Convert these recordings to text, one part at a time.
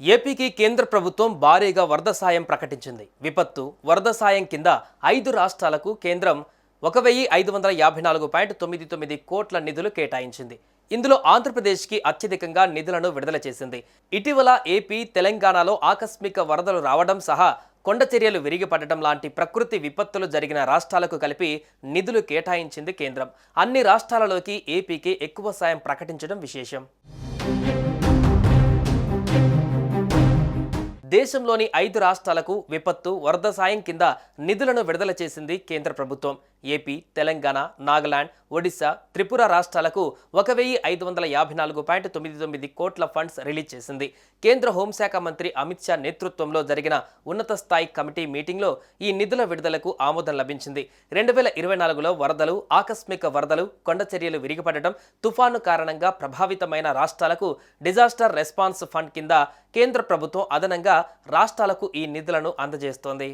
ఏపీకి కేంద్ర ప్రభుత్వం భారీగా వరద సాయం ప్రకటించింది. విపత్తు వరద సాయం కింద ఐదు రాష్ట్రాలకు కేంద్రం ఒక వెయ్యి ఐదు వందల యాభై నాలుగు పాయింట్ తొమ్మిది తొమ్మిది కోట్ల నిధులు కేటాయించింది. ఇందులో ఆంధ్రప్రదేశ్కి అత్యధికంగా నిధులను విడుదల చేసింది. ఇటీవల ఏపీ తెలంగాణలో ఆకస్మిక వరదలు రావడం సహా కొండ చర్యలు విరిగిపడటం లాంటి ప్రకృతి విపత్తులు జరిగిన రాష్ట్రాలకు కలిపి నిధులు కేటాయించింది కేంద్రం. అన్ని రాష్ట్రాలలోకి ఏపీకి ఎక్కువ సాయం ప్రకటించడం విశేషం. దేశంలోని ఐదు రాష్ట్రాలకు విపత్తు వరద సాయం కింద నిధులను విడుదల చేసింది కేంద్ర ప్రభుత్వం. ఏపీ తెలంగాణ నాగాలాండ్ ఒడిశా త్రిపుర రాష్ట్రాలకు ఒక వెయ్యి ఐదు వందల యాభై నాలుగు పాయింట్ తొమ్మిది తొమ్మిది కోట్ల ఫండ్స్ రిలీజ్ చేసింది. కేంద్ర హోంశాఖ మంత్రి అమిత్ షా నేతృత్వంలో జరిగిన ఉన్నత స్థాయి కమిటీ మీటింగ్లో ఈ నిధుల విడుదలకు ఆమోదం లభించింది. రెండు వేల ఇరవై నాలుగులో వరదలు ఆకస్మిక వరదలు కొండ చర్యలు విరిగిపడటం తుఫాను కారణంగా ప్రభావితమైన రాష్ట్రాలకు డిజాస్టర్ రెస్పాన్స్ ఫండ్ కింద కేంద్ర ప్రభుత్వం అదనంగా రాష్ట్రాలకు ఈ నిధులను అందజేస్తోంది.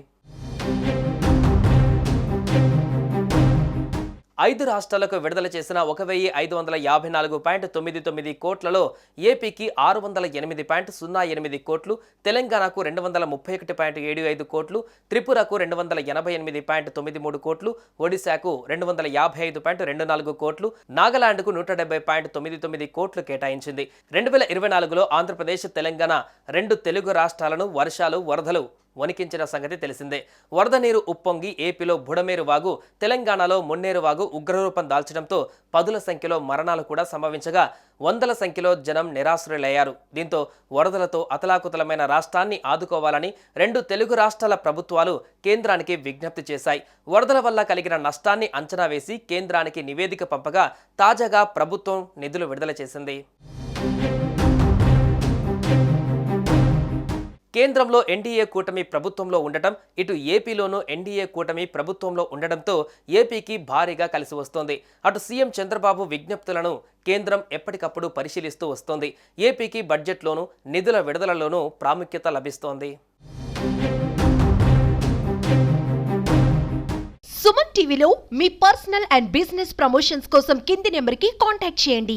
ఐదు రాష్ట్రాలకు విడుదల చేసిన ఒక వెయ్యి ఐదు వందల యాభై నాలుగు పాయింట్ తొమ్మిది తొమ్మిది కోట్లలో ఏపీకి ఆరు వందల ఎనిమిది పాయింట్ సున్నా ఎనిమిది కోట్లు తెలంగాణకు రెండు వందల ముప్పై ఒకటి పాయింట్ ఏడు ఐదు కోట్లు త్రిపురకు రెండు వందల ఎనభై ఎనిమిది పాయింట్ తొమ్మిది మూడు కోట్లు ఒడిశాకు రెండు వందల యాభై ఐదు పాయింట్ రెండు నాలుగు కోట్లు నాగాలాండ్కు నూట డెబ్బై పాయింట్ తొమ్మిది తొమ్మిది కోట్లు కేటాయించింది. రెండు వేల ఇరవై నాలుగులో ఆంధ్రప్రదేశ్ తెలంగాణ రెండు తెలుగు రాష్ట్రాలను వర్షాలు వరదలు వణికించిన సంగతి తెలిసిందే. వరద నీరు ఉప్పొంగి ఏపీలో బుడమేరు వాగు తెలంగాణలో మున్నేరు వాగు ఉగ్రరూపం దాల్చడంతో పదుల సంఖ్యలో మరణాలు కూడా సంభవించగా వందల సంఖ్యలో జనం నిరాశ్రులయ్యారు దీంతో వరదలతో అతలాకుతలమైన రాష్ట్రాన్ని ఆదుకోవాలని రెండు తెలుగు రాష్ట్రాల ప్రభుత్వాలు కేంద్రానికి విజ్ఞప్తి చేశాయి. వరదల వల్ల కలిగిన నష్టాన్ని అంచనా వేసి కేంద్రానికి నివేదిక పంపగా తాజాగా ప్రభుత్వం నిధులు విడుదల చేసింది. కేంద్రంలో ఎన్డీఏ కూటమి ప్రభుత్వంలో ఉండటం ఇటు ఏపీలోనూ ఎన్డీఏ కూటమి ప్రభుత్వంలో ఉండడంతో ఏపీకి భారీగా కలిసి వస్తోంది. అటు సీఎం చంద్రబాబు విజ్ఞప్తులను కేంద్రం ఎప్పటికప్పుడు పరిశీలిస్తూ వస్తోంది. ఏపీకి బడ్జెట్లోనూ నిధుల విడుదలలోనూ ప్రాముఖ్యత లభిస్తోంది. సుమన్ టీవీలో మీ పర్సనల్ అండ్ బిజినెస్ ప్రమోషన్స్ కోసం కింది నెంబర్కి కాంటాక్ట్ చేయండి.